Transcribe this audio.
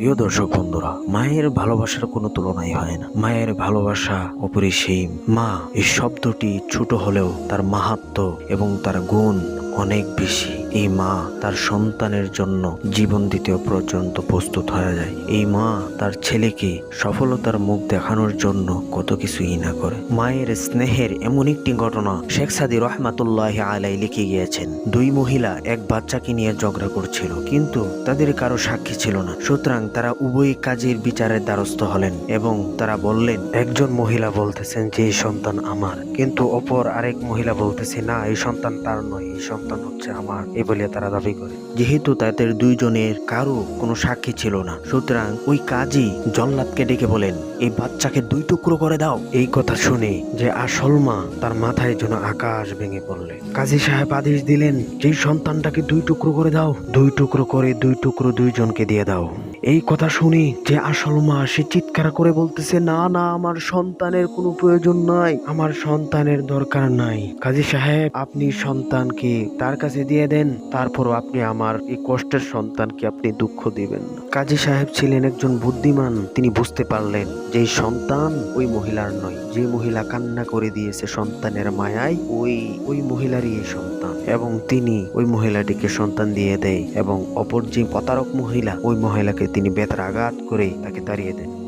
প্রিয় দর্শক বন্ধুরা, মায়ের ভালোবাসার কোনো তুলনাই হয় না। মায়ের ভালোবাসা অপরিসীম মা, এই শব্দটি ছোট হলেও তার মাহাত্ম এবং তার গুণ অনেক বেশি। এই মা তার সন্তানের জন্য জীবন দিতেও পর্যন্ত প্রস্তুত হয়ে যায়। এই মা তার ছেলেকে সফলতার মুখ দেখানোর জন্য কত কিছুই না করে। মায়ের স্নেহের এমন একটি ঘটনা শেখ সাদি রহমাতুল্লাহ আলাই লিখে গিয়েছেন। দুই মহিলা এক বাচ্চাকে নিয়ে ঝগড়া করছিল, কিন্তু তাদের কারও সাক্ষী ছিল না। সুতরাং তারা উভয় কাজের বিচারের দ্বারস্থ হলেন এবং তারা বললেন, একজন মহিলা বলতেছেন যে, এই সন্তান আমার। কিন্তু অপর আরেক মহিলা বলতেছে, না, এই সন্তান তার নয়, এই সন্তান হচ্ছে আমার। এই বলে তারা দাবি করে। যেহেতু তাদের দুইজনের কারও কোনো সাক্ষী ছিল না, সুতরাং ওই কাজী জল্লাদকে ডেকে বলেন, এই বাচ্চাকে দুই টুকরো করে দাও। এই কথা শুনে যে আসল মা তার মাথায় যেন আকাশ ভেঙে পড়লে। কাজী সাহেব আদেশ দিলেন, যেই সন্তানটাকে দুই টুকরো করে দাও, দুই টুকরো করে দুই টুকরো দুইজনকে দিয়ে দাও। এই কথা শুনে যে আসল মা সে চিৎকার করে বলতেছে, না না, আমার সন্তানের কোনো প্রয়োজন নাই, আমার সন্তানের দরকার নাই। কাজী সাহেব, আপনি সন্তানকে তার কাছে দিয়ে দেন, তারপরও আপনি আমার এই কষ্টের সন্তানকে আপনি দুঃখ দিবেন কাজী সাহেব ছিলেন একজন বুদ্ধিমান, তিনি বুঝতে পারলেন যে সন্তান ওই মহিলার নয়, যে মহিলা কান্না করে দিয়েছে সন্তানের মায়ায়, ওই ওই মহিলারই সন্তান। এবং তিনি ওই মহিলাটিকে সন্তান দিয়ে দেয়, এবং অপর যে প্রতারক মহিলা, ওই মহিলাকে তিনি বেতার আঘাত করে তাকে তাড়িয়ে দেন।